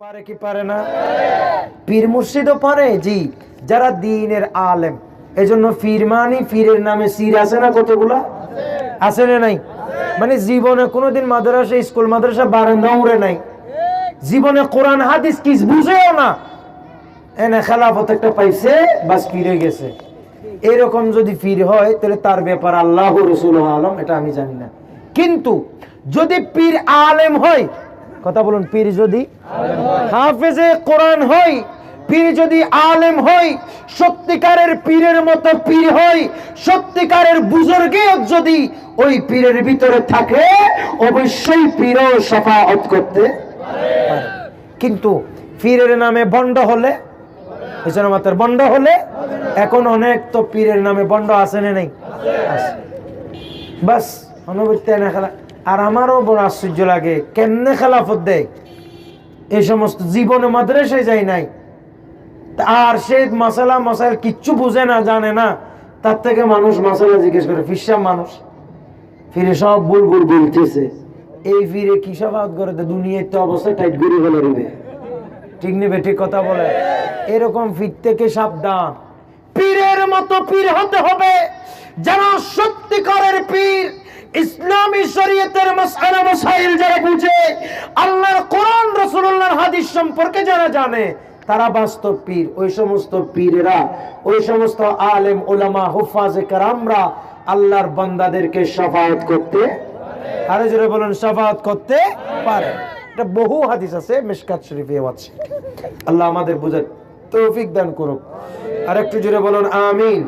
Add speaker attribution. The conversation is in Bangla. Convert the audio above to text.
Speaker 1: পারে কি পারে না? পীর মুর্শিদও পারে, জি, যারা দিনের আলেম। এজন্য নামে সির আছে না কতগুলা? আছে না নাই? মানে জীবনে কোনোদিন মাদ্রাসা, স্কুল, মাদ্রাসা বারান্দা উড়ে নাই। জীবনে কোরআন, হাদিস, কিস বুঝেও না। এনে খেলাফত একটা পাইছে, বাস ফিরে গেছে। এরকম যদি ফির হয়, তাহলে তার ব্যাপার আল্লাহ রসুল আলম, এটা আমি জানি না। কিন্তু যদি পীর আলেম হয় কথা বলুন, পীর যদি হাফেজে কোরআন হয়, পীর যদি আলেম হয়, সত্যিকারের পীরের মতো পীর হয়, সত্যিকারের বুজুর্গে যদি ওই পীরের ভিতরে থাকে, অবশ্যই পীরও সাফাত করতে। কিন্তু পীরের নামে বন্ড হলে এছাড়া মাত্র বন্ড হলে, এখন অনেক তো পীরের নামে বন্ড আছে না নেই। বাস অনুবৃত্তি এনে খেলা আর আমারও বড় আশ্চর্য লাগে, কেমনে খেলাফত দেয়? এই সমস্ত জীবনে মাদ্রাসায় যায় নাই। আর সে মশালা মশাইল কিচ্ছু বুঝে না, জানে না। তার থেকে মানুষ মশালা জিজ্ঞেস করে ফিসাব মানুষ? ফিরে সব বুল বুল বলতেছে, এই ফিরে কি সব করে? দেয়? দুনিয়ায় তো অবস্থা টাইট করে ফেলে রবে ঠিক নেবে, ঠিক কথা বলে। এরকম ফির থেকে সাবধান। পীরের মতো পীর হতে হবে যারা সত্যিকারের পীর ইসলামী শরীয়তের মাসআলা মাসাইল যারা বুঝে, আল্লাহর কোরআন, রাসূলুল্লাহর হাদিস সম্পর্কে যারা জানে, তারা বাস্তব পীর। ওই সমস্ত পীরেরা, ওই সমস্ত আলেম ওলামা হুফাজে কারামরা আল্লাহর বান্দাদেরকে শাফাআত করতে আরে জোরে বলেন শাফাআত করতে পারে। এটা বহু হাদিস আছে, মিশকাত শরীফে আছে আল্লাহ আমাদের বুঝার তৌফিক দান করুক। আর একটু জোরে বলুন, আমিন।